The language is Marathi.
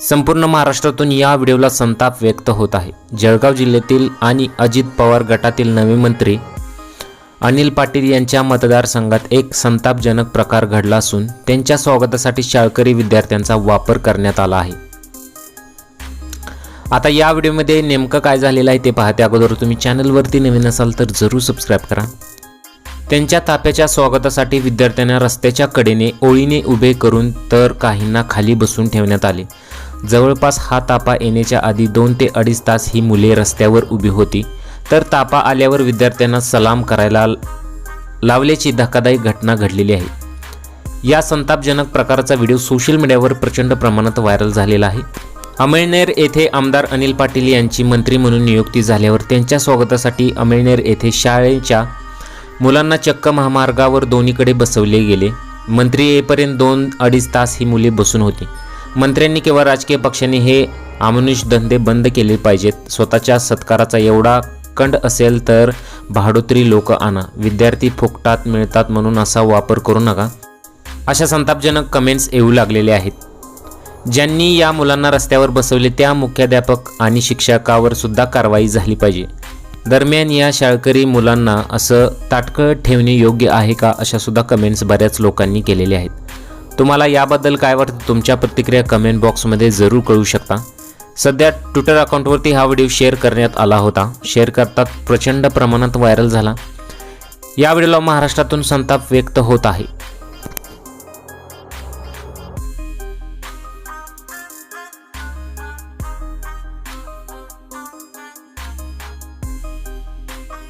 संपूर्ण महाराष्ट्रातून या व्हिडिओला संताप व्यक्त होत आहे. जळगाव जिल्ह्यातील आणि अजित पवार गटातील नवे मंत्री अनिल पाटील यांच्या मतदारसंघात एक संतापजनक प्रकार घडला असून त्यांच्या स्वागतासाठी शाळकरी विद्यार्थ्यांचा वापर करण्यात आला आहे. आता या व्हिडिओमध्ये नेमकं काय झालेलं आहे ते पाहते. अगोदर तुम्ही चॅनलवरती नवीन असाल तर जरूर सबस्क्राईब करा. त्यांच्या ताप्याच्या स्वागतासाठी विद्यार्थ्यांना रस्त्याच्या कडेने ओळीने उभे करून तर काहींना खाली बसून ठेवण्यात आले. जवळपास हा तापा येण्याच्या आधी दोन ते अडीच तास ही मुले रस्त्यावर उभी होती. तर तापा आल्यावर विद्यार्थ्यांना सलाम करायला लावल्याची धक्कादायक घटना घडलेली आहे. या संतापजनक प्रकारचा व्हिडिओ सोशल मीडियावर प्रचंड प्रमाणात व्हायरल झालेला आहे. अमळनेर येथे आमदार अनिल पाटील यांची मंत्री म्हणून नियुक्ती झाल्यावर त्यांच्या स्वागतासाठी अमळनेर येथे शाळेच्या मुलांना चक्क महामार्गावर दोन्हीकडे बसवले गेले. मंत्री येईपर्यंत दोन अडीच तास ही मुले बसून होती. मंत्र्यांनी किंवा राजकीय पक्षांनी हे आमनुष धंदे बंद केले पाहिजेत. स्वतःच्या सत्काराचा एवढा कंड असेल तर भाडोत्री लोक आणा. विद्यार्थी फुकटात मिळतात म्हणून असा वापर करू नका. अशा संतापजनक कमेंट्स येऊ लागलेले आहेत. ज्यांनी या मुलांना रस्त्यावर बसवले त्या मुख्याध्यापक आणि शिक्षकावर सुद्धा कारवाई झाली पाहिजे. दरम्यान या शाळकरी मुलांना असं ताटकळत ठेवणे योग्य आहे का अशा सुद्धा कमेंट्स बऱ्याच लोकांनी केलेल्या आहेत. तुम्हाला याबद्दल काय वाटतं? तुमच्या प्रतिक्रिया कमेंट बॉक्समध्ये जरूर कळू शकता. सध्या ट्विटर अकाउंटवरती हा व्हिडिओ शेअर करण्यात आला होता. शेअर करतात प्रचंड प्रमाणात व्हायरल झाला. या व्हिडिओला महाराष्ट्रातून संताप व्यक्त होत आहे.